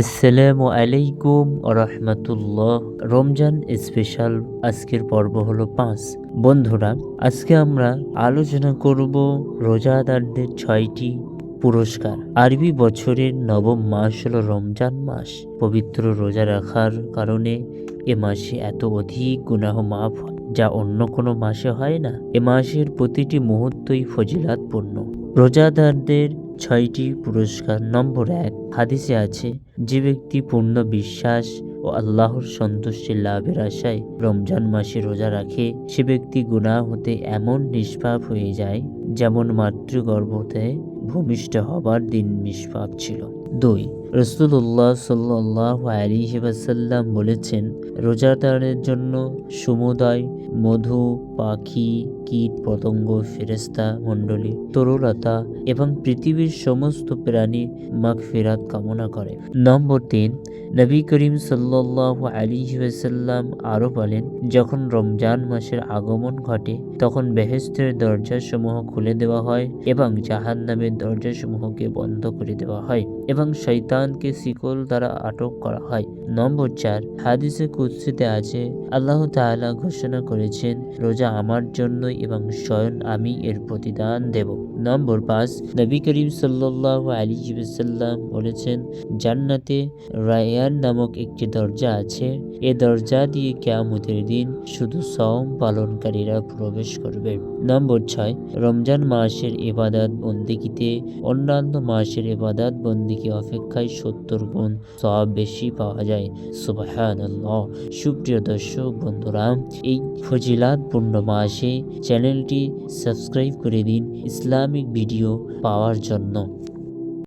আসসালামু আলাইকুম রহমতুল্লাহ। রমজান স্পেশাল আজকের পর্ব হলো পাঁচ। বন্ধুরা, আজকে আমরা আলোচনা করব রোজাদারদের ছয়টি পুরস্কার। আরবি বছরের নবম মাস হলো রমজান মাস। পবিত্র রোজা রাখার কারণে এ মাসে এত অধিক গুনাহ মাফ যা অন্য কোনো মাসে হয় না। এ মাসের প্রতিটি মুহূর্তই ফজিলাতপূর্ণ। রোজাদারদের ছয়টি পুরস্কার। নম্বর এক, হাদিসে আছে, যে ব্যক্তি পূর্ণ বিশ্বাস ও আল্লাহর সন্তুষ্টি লাভের আশায় রমজান মাসে রোজা রাখে, সে ব্যক্তি গুণা হতে এমন নিষ্পাপ হয়ে যায় যেমন মাতৃগর্ভতে ভূমিষ্ঠ হবার দিন নিষ্পাপ ছিল। দুই রসুল্লাহ সাল্লাহ আলিহাসাল্লাম বলেছেন রোজাদারের জন্য সমুদায়, মধু, পাখি, কীট, পতঙ্গ ফেরেস্তা মণ্ডলী, তরুলতা এবং পৃথিবীর সমস্ত প্রাণী মাগ ফেরাত কামনা করে। নম্বর তিন, নবী করিম সাল্লাহ আলিহাসাল্লাম আরও বলেন, যখন রমজান মাসের আগমন ঘটে, তখন বেহেস্তের দরজাসমূহ খুলে দেওয়া হয় এবং জাহান নামের দরজাসমূহকে বন্ধ করে দেওয়া হয় এবং শৈতানকে শিকল দ্বারা আটক করা হয়। নম্বর চার হাদিসে কুৎসিতে আছে, আল্লাহ তাআলা ঘোষণা করেছেন, রোজা আমার জন্য এবং স্বয়ং আমি এর প্রতিদান দেব। নম্বর পাঁচ, নবী করিম সাল্লাহ আলী বলেছেন, জান্নাতে রায়ান নামক একটি দরজা আছে, এ দরজা দিয়ে কেয়ামতের দিন শুধু সম পালনকারীরা প্রবেশ করবে। নম্বর ছয়, রমজান মাসের এবাদাত বন্দিকিতে অন্যান্য মাসের এবাদাত বন্দিকে অপেক্ষায় সত্তর গুণ সব বেশি পাওয়া যায়। সুবাহান সুপ্রিয় দর্শক, বন্ধুরা, এই ফজিলাতপূর্ণ মাসে চ্যানেলটি সাবস্ক্রাইব করে দিন ইসলামিক ভিডিও পাওয়ার জন্য।